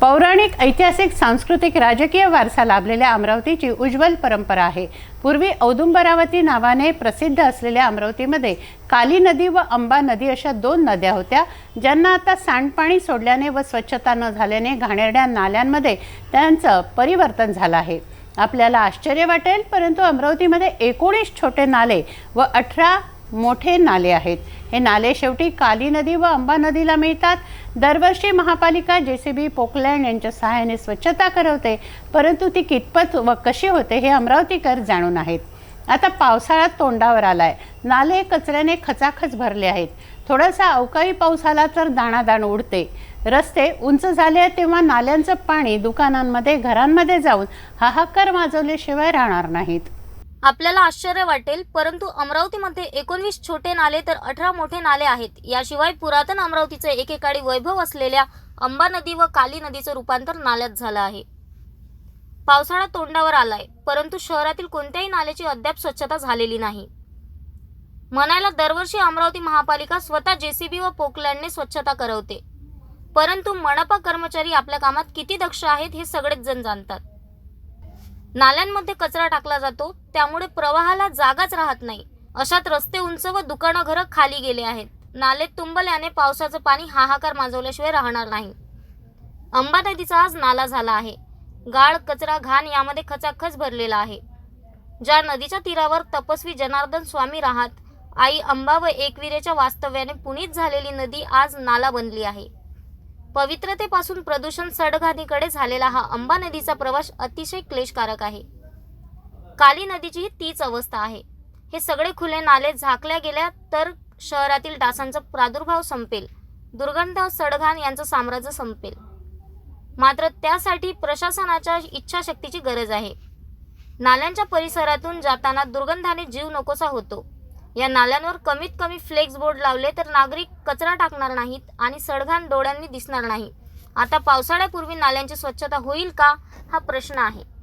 पौराणिक ऐतिहासिक सांस्कृतिक राजकीय वारसा लाभलेल्या अमरावतीची उज्ज्वल परंपरा आहे. पूर्वी औदुंबरावती नावाने प्रसिद्ध असलेल्या अमरावतीमध्ये काली नदी व अंबा नदी अशा दोन नद्या होत्या ज्यांना आता सांडपाणी सोडल्याने व स्वच्छता न झाल्याने घाणेरड्या नाल्यांमध्ये त्यांचं परिवर्तन झालं आहे. आपल्याला आश्चर्य वाटेल परंतु अमरावतीमध्ये एकोणीस छोटे नाले व अठरा मोठे नाले आहेत. हे नाले शेवटी काली नदी व अंबा नदीला मिळतात. दरवर्षी महापालिका जे सी बी पोकलँड यांच्या सहाय्याने स्वच्छता करवते परंतु ती कितपत व कशी होते हे अमरावतीकर जाणून आहेत. आता पावसाळा तोंडावर आलाय. नाले कचऱ्याने खचाखच भरले आहेत. थोडासा अवकाळी पाऊस आला तर दाणादाण उडते. रस्ते उंच झाले तेव्हा नाल्यांचं पाणी दुकानांमध्ये घरांमध्ये जाऊन हाहाकार माजवल्याशिवाय राहणार नाहीत. आपल्याला आश्चर्य वाटेल परंतु अमरावतीमध्ये एकोणवीस छोटे नाले तर अठरा मोठे नाले आहेत. याशिवाय पुरातन अमरावतीचे एकेकाळी वैभव असलेल्या अंबा नदी व काली नदीचं रूपांतर नाल्यात झालं आहे. पावसाळा तोंडावर आलाय परंतु शहरातील कोणत्याही नाल्याची अद्याप स्वच्छता झालेली नाही. म्हणायला दरवर्षी अमरावती महापालिका स्वतः जेसीबी व पोकलँडने स्वच्छता करवते. परंतु मनपा कर्मचारी आपल्या कामात किती दक्ष आहेत हे सगळेच जण जाणतात. नाल्यांमध्ये कचरा टाकला जातो त्यामुळे प्रवाहाला जागाच राहत नाही. अशात रस्ते उंच व दुकानं घरं खाली गेले आहेत. नाले तुंबल्याने पावसाचं पाणी हाहाकार माजवल्याशिवाय राहणार नाही. अंबा नदीचा आज नाला झाला आहे. गाळ कचरा घाण यामध्ये खचाखच भरलेला आहे. ज्या नदीच्या तीरावर तपस्वी जनार्दन स्वामी राहत आई अंबा व एकविरेच्या वास्तव्याने पुनीत झालेली नदी आज नाला बनली आहे. पवित्रतेपासून प्रदूषण सडघाणीकडे झालेला हा अंबा नदीचा प्रवास अतिशय क्लेशकारक आहे. काली नदीचीही तीच अवस्था आहे. हे सगळे खुले नाले झाकल्या गेल्या तर शहरातील डासांचा प्रादुर्भाव संपेल. दुर्गंध सडघाण यांचं साम्राज्य संपेल. मात्र त्यासाठी प्रशासनाच्या इच्छाशक्तीची गरज आहे. नाल्यांच्या परिसरातून जाताना दुर्गंधाने जीव नकोसा होतो. या नाल्यांवर कमीत कमी फ्लेक्स बोर्ड लावले तर नागरिक कचरा टाकणार नाहीत आणि सडघाण डोळ्यांनी दिसणार नाही. आता पावसाळ्यापूर्वी नाल्यांची स्वच्छता होईल का? हा प्रश्न आहे.